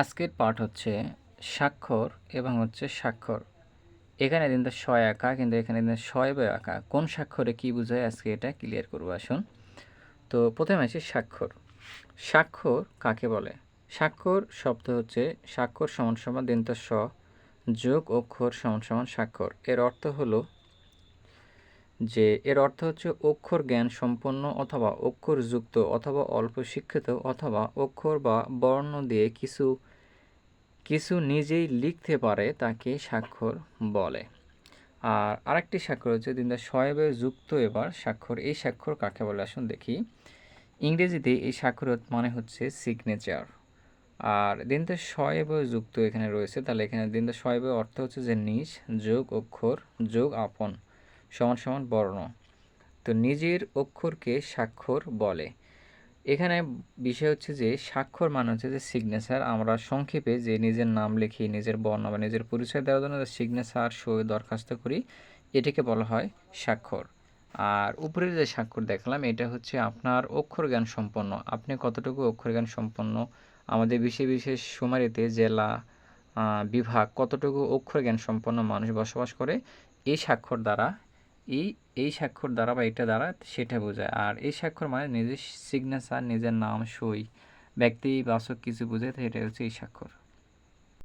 আজকের পাঠ হচ্ছে স্বাক্ষর এবং হচ্ছে স্বাক্ষর। এখানে দিন কিন্তু ছয় আঁকা, কিন্তু এখানে কিন্তু ছয় বই আঁকা। কোন স্বাক্ষরে কি বোঝায়? আজকে এটা ক্লিয়ার করব, আসুন। তো প্রথমে আছে স্বাক্ষর। স্বাক্ষর কাকে বলে? স্বাক্ষর শব্দ হচ্ছে স্বাক্ষর সমান সমান দিন্ত স যোগ অক্ষর সমান সমান স্বাক্ষর। এর অর্থ হলো যে এর অর্থ হচ্ছে অক্ষর জ্ঞান সম্পন্ন অথবা অক্ষর যুক্ত অথবা অল্প শিক্ষিত অথবা অক্ষর বা বর্ণ দিয়ে কিছু কিছু নিজেই লিখতে পারে তাকে স্বাক্ষর বলে। আর আরেকটি স্বাক্ষর হচ্ছে দিন দা শয়েবে যুক্ত এবার স্বাক্ষর। এই স্বাক্ষর কাকে বলে? আসুন দেখি। ইংরেজিতে এই স্বাক্ষর মানে হচ্ছে সিগনেচার আর দিন দা শয়েবে যুক্ত এখানে রয়েছে, তাহলে এখানে দিন দা শয়েবে অর্থ হচ্ছে যে নিজ, যোগ, অক্ষর, যোগ, আপন। সমান সমান বর্ণ। তো নিজের অক্ষরকে স্বাক্ষর বলে। এখানে বিষয় হচ্ছে যে, স্বাক্ষর মানে হচ্ছে যে সিগনেচার আমরা সংক্ষেপে যে নিজের নাম লিখি, নিজের বর্ণ বা নিজের পরিচয় দেওয়ার জন্য যে সিগনেচার সই দরখাস্ত করি, এটাকে বলা হয় স্বাক্ষর। আর উপরের যে স্বাক্ষর দেখলাম, এটা হচ্ছে আপনার অক্ষর জ্ঞান সম্পন্ন। আপনি কতটুকু অক্ষর জ্ঞান সম্পন্ন? আমাদের বিশেষ বিশেষ সুমারিতে জেলা বিভাগ কতটুকু অক্ষর জ্ঞান সম্পন্ন মানুষ বসবাস করে, এই স্বাক্ষর দ্বারা এই এই স্বাক্ষর দ্বারা বা এটা দ্বারা সেটা বোঝায়। আর এই স্বাক্ষর মানে নিজের সিগনেচার নিজের নাম, সই, ব্যক্তি, বাচক কিছু বোঝায়, তো এটা হচ্ছে এই স্বাক্ষর।